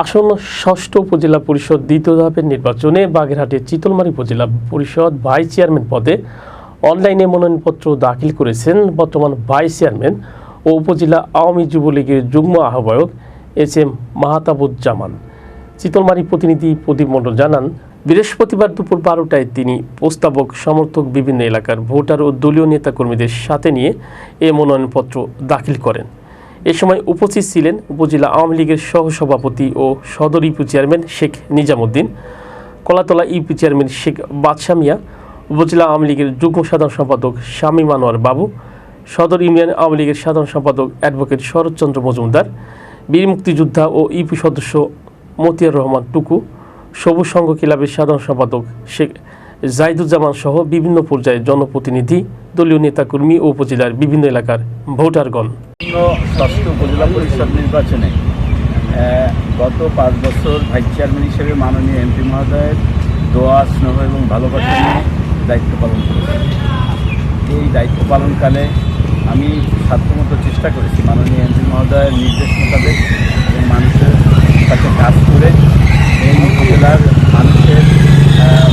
আসন্ন ষষ্ঠ উপজেলা পরিষদ দ্বিতীয় ধাপের নির্বাচনে বাগেরহাটের চিতলমারী উপজেলা পরিষদ ভাইস চেয়ারম্যান পদে অনলাইনে মনোনয়নপত্র দাখিল করেছেন বর্তমান ভাইস চেয়ারম্যান ও উপজেলা আওয়ামী যুবলীগের যুগ্ম আহ্বায়ক এস এম মাহাতাবুজ্জামান। চিতলমারী প্রতিনিধি প্রদীপ মণ্ডল জানান, বৃহস্পতিবার দুপুর বারোটায় তিনি প্রস্তাবক, সমর্থক বিভিন্ন এলাকার ভোটার ও দলীয় নেতাকর্মীদের সাথে নিয়ে এ মনোনয়নপত্র দাখিল করেন। এ সময় উপস্থিত ছিলেন উপজেলা আওয়ামী লীগের সহসভাপতি ও সদর UP chairman Sheikh Nizamuddin, Kalatala UP chairman Sheikh Badsha Mia, উপজেলা আওয়ামী লীগের যুগ্ম সাধারণ সম্পাদক শামীম আনোয়ার বাবু, সদর ইউনিয়ন আওয়ামী লীগের সাধারণ সম্পাদক অ্যাডভোকেট শরৎচন্দ্র মজুমদার, বীর মুক্তিযোদ্ধা ও ইউপি সদস্য মতিয়ার রহমান টুকু, সবুজ সংঘ ক্লাবের সাধারণ সম্পাদক শেখ জাহিদুজ্জামান সহ বিভিন্ন পর্যায়ের জনপ্রতিনিধি, দলীয় নেতাকর্মী ও উপজেলার বিভিন্ন এলাকার ভোটারগণ। ষষ্ঠ উপজেলা পরিষদ নির্বাচনে গত পাঁচ বছর ভাইস চেয়ারম্যান হিসেবে মাননীয় এমপি মহোদয়ের দোয়া, স্নেহ এবং ভালোবাসা নিয়ে দায়িত্ব পালন করেছি। এই দায়িত্ব পালনকালে আমি সাধ্যমতো চেষ্টা করেছি মাননীয় এমপি মহোদয়ের নির্দেশ মোতাবেক এবং মানুষের সাথে কাজ করে এই উপজেলার মানুষের আহ,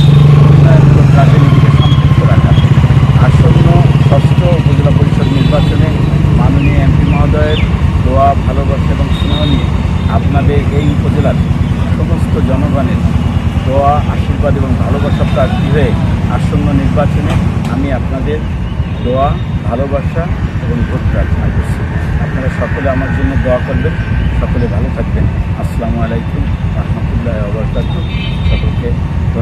উন্নয়নমূলক কাজে নিজেকে সম্পৃক্ত রাখা আসন্ন ষষ্ঠ উপজেলা পরিষদ নির্বাচনে মাননীয় এমপি মহোদয়ের দোয়া ভালোবাসা এবং স্নেহ নিয়ে আপনাদের এই উপজেলার সমস্ত জনগণের দোয়া, আশীর্বাদ এবং ভালোবাসা প্রার্থী হয়ে আসন্ন নির্বাচনে আমি আপনাদের দোয়া, ভালোবাসা এবং ভোট প্রার্থনা করছি। আপনারা সকলে আমার জন্য দোয়া করবেন। সকলে ভালো থাকবেন। আসসালামু আলাইকুম। রহমতুল্লাহ সকলকে